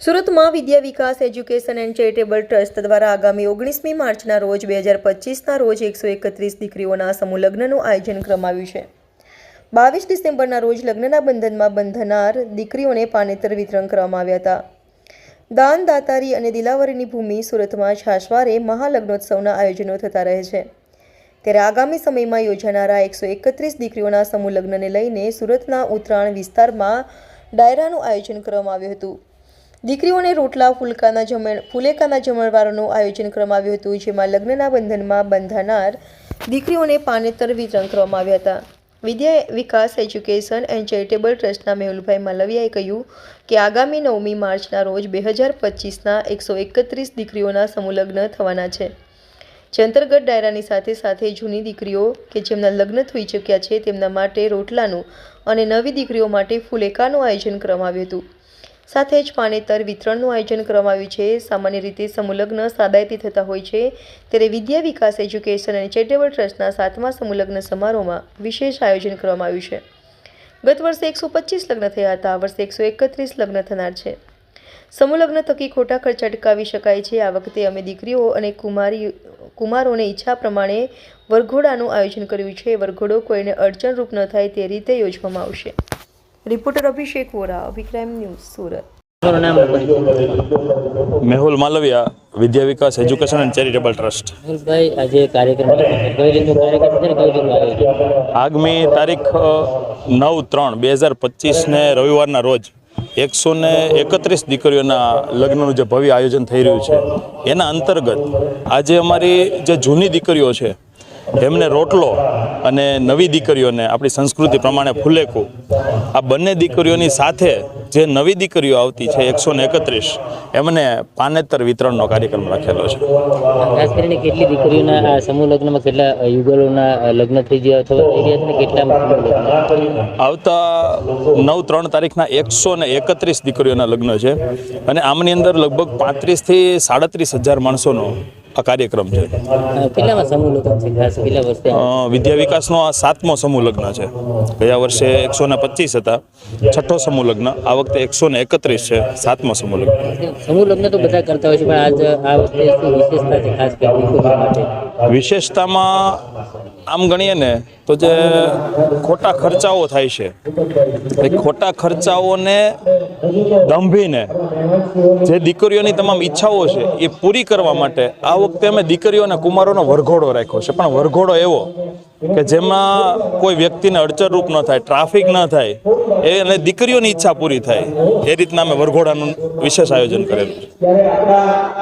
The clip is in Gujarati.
સુરતમાં Vidya Vikas, education and charitable trust દ્વારા આગામી ઓગણીસમી માર્ચના રોજ બે હજાર પચીસના રોજ એકસો એકત્રીસ દીકરીઓના સમૂહ આયોજન કરવામાં છે. બાવીસ ડિસેમ્બરના રોજ લગ્નના બંધનમાં બંધનાર દીકરીઓને પાનેતર વિતરણ કરવામાં આવ્યા હતા. દાન, દાતારી અને દિલાવરીની ભૂમિ સુરતમાં છાશવારે મહાલગ્નોત્સવના આયોજનો થતા રહે છે. ત્યારે આગામી સમયમાં યોજાનારા એકસો એકત્રીસ દીકરીઓના સમૂહ લગ્નને લઈને સુરતના ઉત્તરાયણ વિસ્તારમાં ડાયરાનું આયોજન કરવામાં આવ્યું હતું. દીકરીઓને રોટલા, ફુલકાના જમણ, ફુલેકાના જમણવારોનું આયોજન કરવામાં આવ્યું હતું, જેમાં લગ્નના બંધનમાં બંધાનાર દીકરીઓને પાનેતર વિતરણ કરવામાં આવ્યા હતા. Vidya Vikas, education and charitable ટ્રસ્ટના મેહુલભાઈ માલવિયાએ કહ્યું કે આગામી નવમી માર્ચના રોજ બે હજાર પચીસના એકસો એકત્રીસ દીકરીઓના સમૂહ લગ્ન થવાના છે. જે અંતર્ગત ડાયરાની સાથે સાથે જૂની દીકરીઓ કે જેમના લગ્ન થઈ ચૂક્યા છે તેમના માટે રોટલાનું અને નવી દીકરીઓ માટે ફુલેકાનું આયોજન કરવામાં આવ્યું હતું. સાથે જ પાનેતર વિતરણનું આયોજન કરવામાં આવ્યું છે. સામાન્ય રીતે સમુલગ્ન લગ્ન થતા હોય છે. ત્યારે વિદ્યા વિકાસ એજ્યુકેશન અને ચેરિટેબલ ટ્રસ્ટના સાતમા સમુલગ્ન સમારોહમાં વિશેષ આયોજન કરવામાં આવ્યું છે. ગત વર્ષે એકસો પચીસ લગ્ન થયા હતા. આ વર્ષે એકસો એકત્રીસ લગ્ન થનાર છે. સમુલગ્ન થકી ખોટા ખર્ચ અટકાવી શકાય છે. આ વખતે અમે દીકરીઓ અને કુમારી કુમારોને ઈચ્છા પ્રમાણે વરઘોડાનું આયોજન કર્યું છે. વરઘોડો કોઈને અડચણરૂપ ન થાય તે રીતે યોજવામાં આવશે. Reporter Abhishek Vora વિક્રાઇમ news Surat. Mehul Malviya Vidya Vikas education and charitable trust. આજે કાર્યક્રમ આગામી તારીખ નવ ત્રણ બે હજાર પચીસને રવિવારના રોજ એકસો ને એકત્રીસ દીકરીઓના લગ્નનું જે ભવ્ય આયોજન થઈ રહ્યું છે, એના અંતર્ગત આજે અમારી જે જૂની દીકરીઓ છે, એમને રોટલો અને નવી દીકરીઓને આપણી સંસ્કૃતિ પ્રમાણે ફુલેકું. આ બંને દીકરીઓની સાથે જે નવી દીકરીઓ આવતી છે એકસો ને એકત્રીસ એમને પાનેતર વિતરણનો કાર્યક્રમ રાખેલો છે. ખાસ કરીને કેટલી દીકરીઓના સમૂહ લગ્નમાં કેટલા યુગલોના લગ્ન થઈ ગયા અથવા થઈ ગયા છે કેટલા આવતા નવ ત્રણ તારીખના એકસો ને એકત્રીસ દીકરીઓના લગ્ન છે અને આમની અંદર લગભગ પાંત્રીસથી સાડત્રીસ હજાર માણસોનો આ કાર્યક્રમ છે. વિદ્યા વિકાસનો આ સાતમો સમૂહ લગ્ન છે. ગયા વર્ષે એકસો ને પચીસ હતા. છઠ્ઠો સમૂહ લગ્ન. આ વખતે એકસો ને એકત્રીસ છે. સાતમો સમૂહ લગ્ન. સમૂહ લગ્ન તો બધા કરતા હોય છે પણ આજ આ વખતે વિશેષતા છે ખાસ વિશેષતામાં આમ ગણીએ ને તો જે ખોટા ખર્ચાઓ થાય છે. એ ખોટા ખર્ચાઓને દંભીને જે દીકરીઓની તમામ ઈચ્છાઓ છે એ પૂરી કરવા માટે આ વખતે અમે દીકરીઓ અને કુમારોનો વરઘોડો રાખ્યો છે. પણ વરઘોડો એવો કે જેમાં કોઈ વ્યક્તિને અડચણરૂપ ન થાય, ટ્રાફિક ન થાય, એ અને દીકરીઓની ઈચ્છા પૂરી થાય. એ રીતના અમે વરઘોડાનું વિશેષ આયોજન કરેલું છે.